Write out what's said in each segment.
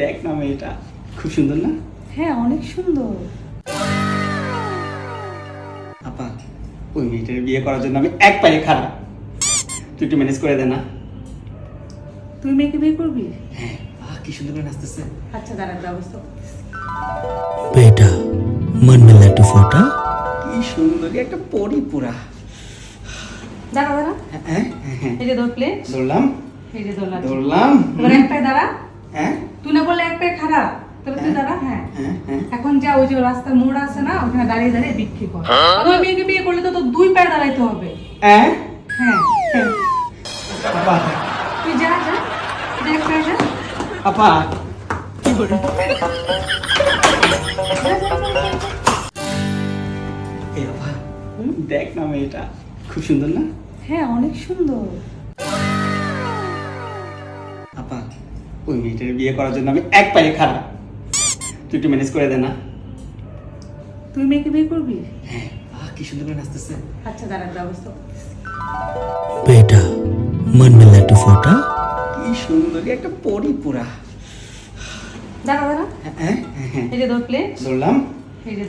দেখ না মেয়েটা খুব সুন্দর না? হ্যাঁ অনেক সুন্দর। আপা ওই মেয়েটার বিয়ে করার জন্য আমি এক পায়ে খারাপ তুই একটু ম্যানেজ করে দে তুই মেয়েকে বিয়ে করবি? হ্যাঁ কি সুন্দর করে নাচতেছে। আচ্ছা দাঁড়ান ব্যবস্থা বেটা মন মিলনা একটু ফোটা। কি সুন্দর একটা পরি পুরা। দাঁড়া দাঁড়া। হ্যাঁ হ্যাঁ, হ্যাঁ। এই যে ধর ধরলাম। এই যে দোলা দৌড়লাম এবার এক পায়ে দাঁড়া। হ্যাঁ? তুই না বললে এক পায়ে খারাপ তাহলে তুই দাঁড়া হ্যাঁ। হ্যাঁ হ্যাঁ। এখন যা ওই যে রাস্তার মোড় আছে না ওখানে দাঁড়িয়ে দাঁড়িয়ে বিক্রি কর। আর মেয়েকে বিয়ে করলে তো তোর দুই পায়ে দাঁড়াইতে হবে। হ্যাঁ? হ্যাঁ হ্যাঁ। তুই যা যা। আপা। দেখ না মেয়েটা খুব সুন্দর না? হ্যাঁ অনেক সুন্দর। ওই মেয়েটার বিয়ে করার জন্য আমি এক পায়ে খারাপ তুই একটু ম্যানেজ করে দে না। তুই মেয়েকে বিয়ে করবি? হ্যাঁ। কি সুন্দর করে নাচতেছে। আচ্ছা দাঁড়া ব্যবস্থা বেটা মন কি সুন্দর একটা পরি পুরা। দাঁড়া দাঁড়া। হ্যাঁ, হ্যাঁ, হ্যাঁ, হ্যাঁ। এই যে প্লেট এই যে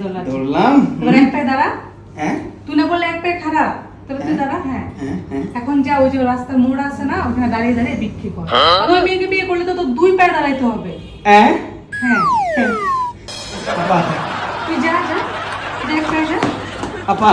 দাঁড়া। হ্যাঁ। তুই না বললে একটাই খারাপ তাহলে তুই দাঁড়া হ্যাঁ। হ্যাঁ হ্যাঁ। এখন যা ওই যে রাস্তার মোড় আছে না ওখানে দাঁড়িয়ে দাঁড়িয়ে বিক্রি কর। আর মেয়েকে বিয়ে করলে তো তোর দুই পায়ে দাঁড়াইতে হবে। হ্যাঁ হ্যাঁ। হ্যাঁ। আপা তুই যা যা। যা এক পায়ে যা আপা